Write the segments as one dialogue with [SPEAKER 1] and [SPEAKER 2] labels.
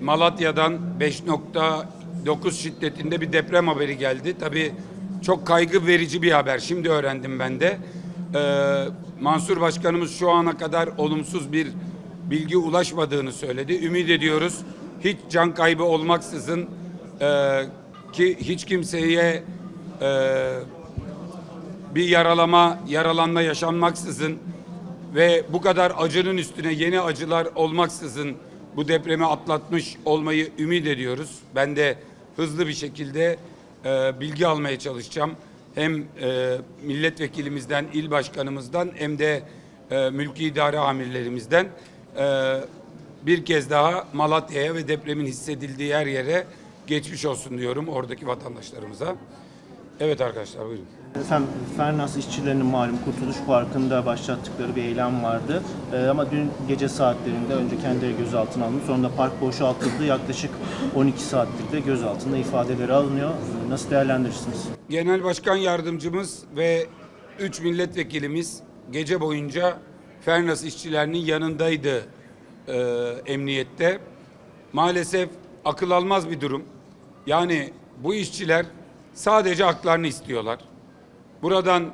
[SPEAKER 1] Malatya'dan 5.9 şiddetinde bir deprem haberi geldi. Tabii çok kaygı verici bir haber. Şimdi öğrendim ben de. Ee, Mansur Başkanımız şu ana kadar olumsuz bir bilgi ulaşmadığını söyledi. Ümit ediyoruz hiç can kaybı olmaksızın e, ki hiç kimseye e, bir yaralama, yaralanma yaşanmaksızın ve bu kadar acının üstüne yeni acılar olmaksızın bu depremi atlatmış olmayı ümit ediyoruz. Ben de hızlı bir şekilde e, bilgi almaya çalışacağım. Hem e, milletvekilimizden, il başkanımızdan hem de e, mülki idare amirlerimizden e, bir kez daha Malatya'ya ve depremin hissedildiği her yere geçmiş olsun diyorum oradaki vatandaşlarımıza. Evet arkadaşlar buyurun.
[SPEAKER 2] Efendim Fernas işçilerinin malum Kurtuluş Parkı'nda başlattıkları bir eylem vardı. Ee, ama dün gece saatlerinde önce kendileri gözaltına alındı. Sonra da park boşaltıldı. Yaklaşık 12 saattir de gözaltında ifadeleri alınıyor. Ee, Nasıl değerlendirirsiniz?
[SPEAKER 1] Genel Başkan Yardımcımız ve üç milletvekilimiz gece boyunca Fernas işçilerinin yanındaydı e, emniyette. Maalesef akıl almaz bir durum. Yani bu işçiler sadece haklarını istiyorlar. Buradan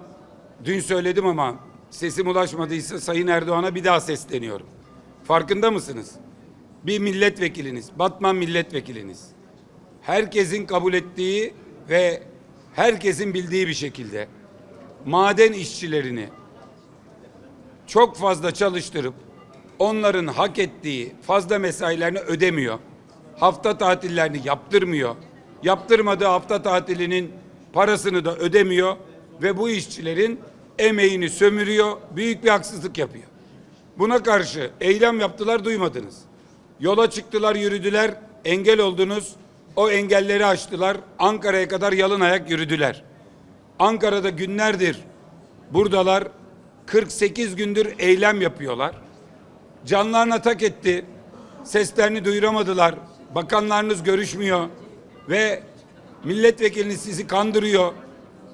[SPEAKER 1] dün söyledim ama sesim ulaşmadıysa Sayın Erdoğan'a bir daha sesleniyorum. Farkında mısınız? Bir milletvekiliniz, Batman milletvekiliniz herkesin kabul ettiği ve herkesin bildiği bir şekilde maden işçilerini çok fazla çalıştırıp onların hak ettiği fazla mesailerini ödemiyor. Hafta tatillerini yaptırmıyor. Yaptırmadığı hafta tatilinin parasını da ödemiyor ve bu işçilerin emeğini sömürüyor, büyük bir haksızlık yapıyor. Buna karşı eylem yaptılar duymadınız. Yola çıktılar yürüdüler engel oldunuz. O engelleri aştılar. Ankara'ya kadar yalın ayak yürüdüler. Ankara'da günlerdir buradalar 48 gündür eylem yapıyorlar. Canlarına tak etti. Seslerini duyuramadılar. Bakanlarınız görüşmüyor ve milletvekiliniz sizi kandırıyor.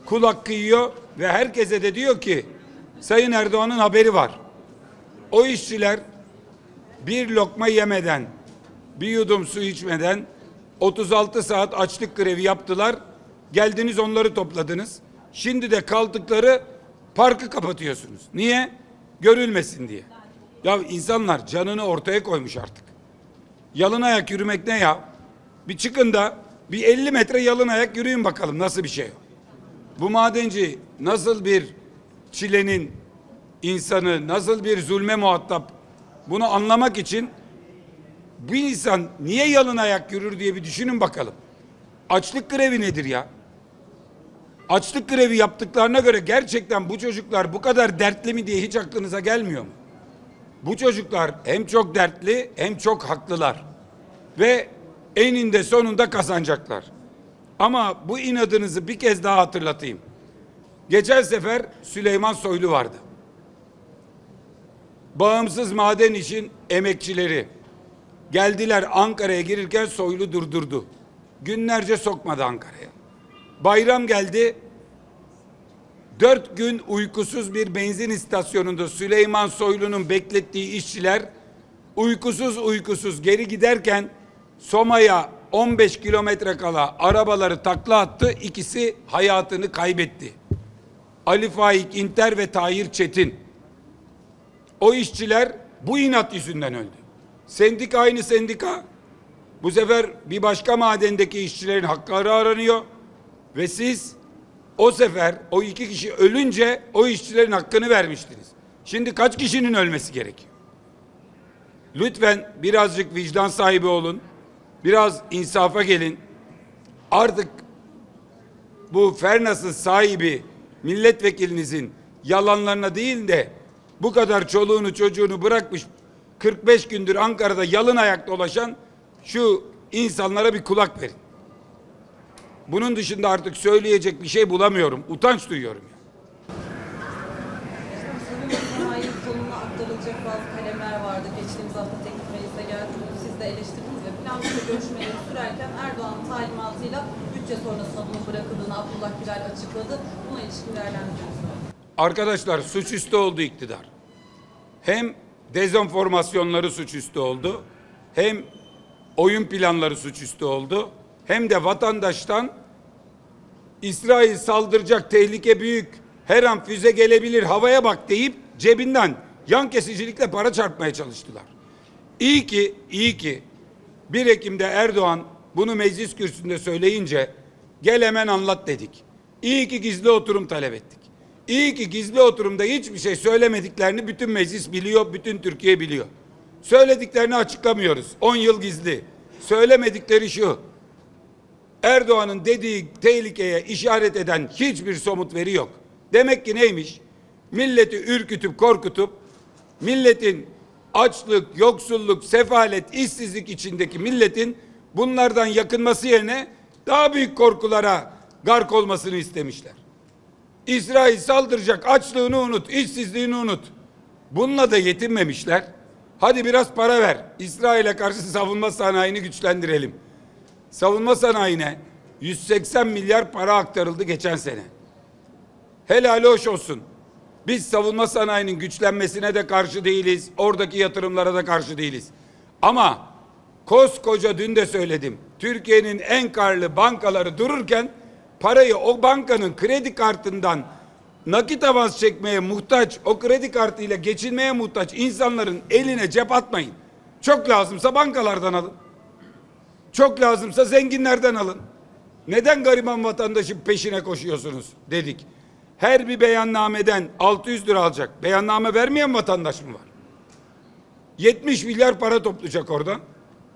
[SPEAKER 1] Kul hakkı yiyor ve herkese de diyor ki Sayın Erdoğan'ın haberi var. O işçiler bir lokma yemeden, bir yudum su içmeden 36 saat açlık grevi yaptılar. Geldiniz onları topladınız. Şimdi de kaldıkları parkı kapatıyorsunuz. Niye? Görülmesin diye. Ya insanlar canını ortaya koymuş artık. Yalın ayak yürümek ne ya? Bir çıkın da bir 50 metre yalın ayak yürüyün bakalım nasıl bir şey o. Bu madenci nasıl bir çilenin insanı, nasıl bir zulme muhatap bunu anlamak için bir insan niye yalın ayak yürür diye bir düşünün bakalım. Açlık grevi nedir ya? Açlık grevi yaptıklarına göre gerçekten bu çocuklar bu kadar dertli mi diye hiç aklınıza gelmiyor mu? Bu çocuklar hem çok dertli hem çok haklılar. Ve eninde sonunda kazanacaklar. Ama bu inadınızı bir kez daha hatırlatayım. Geçen sefer Süleyman Soylu vardı. Bağımsız maden için emekçileri geldiler Ankara'ya girirken Soylu durdurdu. Günlerce sokmadı Ankara'ya. Bayram geldi. Dört gün uykusuz bir benzin istasyonunda Süleyman Soylu'nun beklettiği işçiler uykusuz uykusuz geri giderken Soma'ya 15 kilometre kala arabaları takla attı. İkisi hayatını kaybetti. Ali Faik İnter ve Tahir Çetin. O işçiler bu inat yüzünden öldü. Sendika aynı sendika. Bu sefer bir başka madendeki işçilerin hakları aranıyor. Ve siz o sefer o iki kişi ölünce o işçilerin hakkını vermiştiniz. Şimdi kaç kişinin ölmesi gerekiyor? Lütfen birazcık vicdan sahibi olun. Biraz insafa gelin. Artık bu Fernas'ın sahibi milletvekilinizin yalanlarına değil de bu kadar çoluğunu çocuğunu bırakmış 45 gündür Ankara'da yalın ayak dolaşan şu insanlara bir kulak verin. Bunun dışında artık söyleyecek bir şey bulamıyorum. Utanç duyuyorum.
[SPEAKER 3] Aktarılacak bazı kalemler vardı. Geçtiğimiz hafta teklif meclise geldi. Siz de eleştirdiniz planlı görüşmeleri sürerken Erdoğan'ın talimatıyla bütçe sonrasında bunun bırakıldığını Abdullah Gürel açıkladı. Buna ilişkin değerlendiriyorsunuz.
[SPEAKER 1] Arkadaşlar suçüstü oldu iktidar. Hem dezenformasyonları suçüstü oldu, hem oyun planları suçüstü oldu. Hem de vatandaştan İsrail saldıracak tehlike büyük. Her an füze gelebilir havaya bak deyip cebinden yan kesicilikle para çarpmaya çalıştılar. İyi ki, iyi ki 1 Ekim'de Erdoğan bunu meclis kürsüsünde söyleyince gel hemen anlat dedik. İyi ki gizli oturum talep ettik. İyi ki gizli oturumda hiçbir şey söylemediklerini bütün meclis biliyor, bütün Türkiye biliyor. Söylediklerini açıklamıyoruz. 10 yıl gizli. Söylemedikleri şu. Erdoğan'ın dediği tehlikeye işaret eden hiçbir somut veri yok. Demek ki neymiş? Milleti ürkütüp korkutup milletin açlık, yoksulluk, sefalet, işsizlik içindeki milletin bunlardan yakınması yerine daha büyük korkulara gark olmasını istemişler. İsrail saldıracak açlığını unut, işsizliğini unut. Bununla da yetinmemişler. Hadi biraz para ver. İsrail'e karşı savunma sanayini güçlendirelim. Savunma sanayine 180 milyar para aktarıldı geçen sene. Helal hoş olsun. Biz savunma sanayinin güçlenmesine de karşı değiliz. Oradaki yatırımlara da karşı değiliz. Ama koskoca dün de söyledim. Türkiye'nin en karlı bankaları dururken parayı o bankanın kredi kartından nakit avans çekmeye muhtaç, o kredi kartıyla geçinmeye muhtaç insanların eline cep atmayın. Çok lazımsa bankalardan alın. Çok lazımsa zenginlerden alın. Neden gariban vatandaşın peşine koşuyorsunuz dedik. Her bir beyannameden 600 lira alacak. Beyanname vermeyen vatandaş mı var? 70 milyar para toplayacak oradan.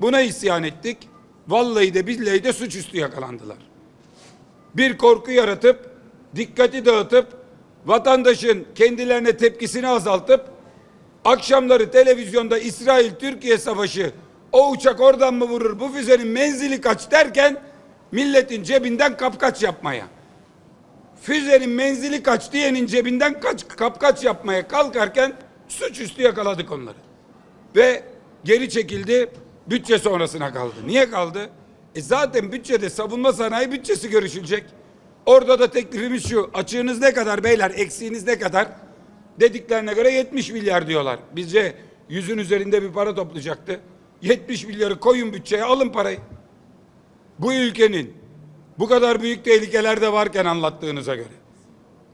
[SPEAKER 1] Buna isyan ettik. Vallahi de billahi de suçüstü yakalandılar. Bir korku yaratıp, dikkati dağıtıp, vatandaşın kendilerine tepkisini azaltıp, akşamları televizyonda İsrail-Türkiye savaşı, o uçak oradan mı vurur, bu füzenin menzili kaç derken, milletin cebinden kapkaç yapmaya füzenin menzili kaç diyenin cebinden kaç kapkaç yapmaya kalkarken suçüstü yakaladık onları. Ve geri çekildi bütçe sonrasına kaldı. Niye kaldı? E zaten bütçede savunma sanayi bütçesi görüşülecek. Orada da teklifimiz şu. Açığınız ne kadar beyler? Eksiğiniz ne kadar? Dediklerine göre 70 milyar diyorlar. Bizce yüzün üzerinde bir para toplayacaktı. 70 milyarı koyun bütçeye alın parayı. Bu ülkenin bu kadar büyük tehlikeler de varken anlattığınıza göre.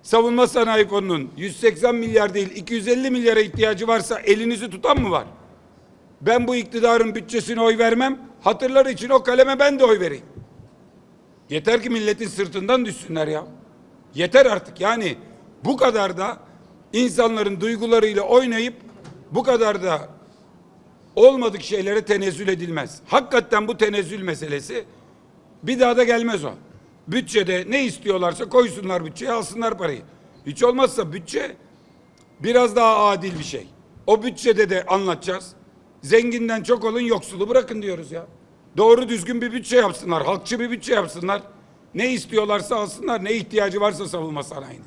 [SPEAKER 1] Savunma sanayi fonunun 180 milyar değil 250 milyara ihtiyacı varsa elinizi tutan mı var? Ben bu iktidarın bütçesine oy vermem. Hatırları için o kaleme ben de oy vereyim. Yeter ki milletin sırtından düşsünler ya. Yeter artık yani bu kadar da insanların duygularıyla oynayıp bu kadar da olmadık şeylere tenezzül edilmez. Hakikaten bu tenezzül meselesi bir daha da gelmez o. Bütçede ne istiyorlarsa koysunlar bütçeye alsınlar parayı. Hiç olmazsa bütçe biraz daha adil bir şey. O bütçede de anlatacağız. Zenginden çok olun yoksulu bırakın diyoruz ya. Doğru düzgün bir bütçe yapsınlar. Halkçı bir bütçe yapsınlar. Ne istiyorlarsa alsınlar. Ne ihtiyacı varsa savunma sanayine.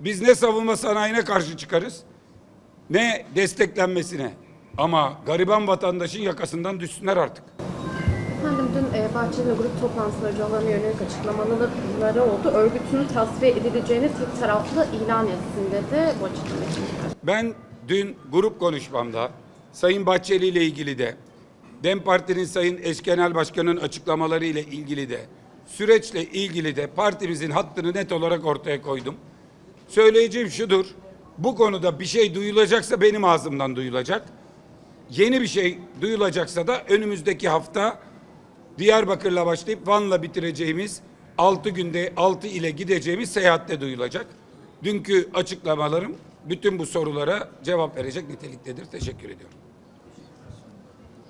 [SPEAKER 1] Biz ne savunma sanayine karşı çıkarız ne desteklenmesine. Ama gariban vatandaşın yakasından düşsünler artık.
[SPEAKER 4] Dün e, Bahçeli grup toplantıları Öcalan'a yönelik açıklamaları oldu. Örgütün tasfiye edileceğini tek taraflı ilan etsin dedi. Bu açıklamayı
[SPEAKER 1] Ben dün grup konuşmamda Sayın Bahçeli ile ilgili de DEM Parti'nin Sayın Eş Genel Başkanı'nın açıklamaları ile ilgili de süreçle ilgili de partimizin hattını net olarak ortaya koydum. Söyleyeceğim şudur. Bu konuda bir şey duyulacaksa benim ağzımdan duyulacak. Yeni bir şey duyulacaksa da önümüzdeki hafta Diyarbakır'la başlayıp Van'la bitireceğimiz 6 günde 6 ile gideceğimiz seyahatte duyulacak. Dünkü açıklamalarım bütün bu sorulara cevap verecek niteliktedir. Teşekkür ediyorum.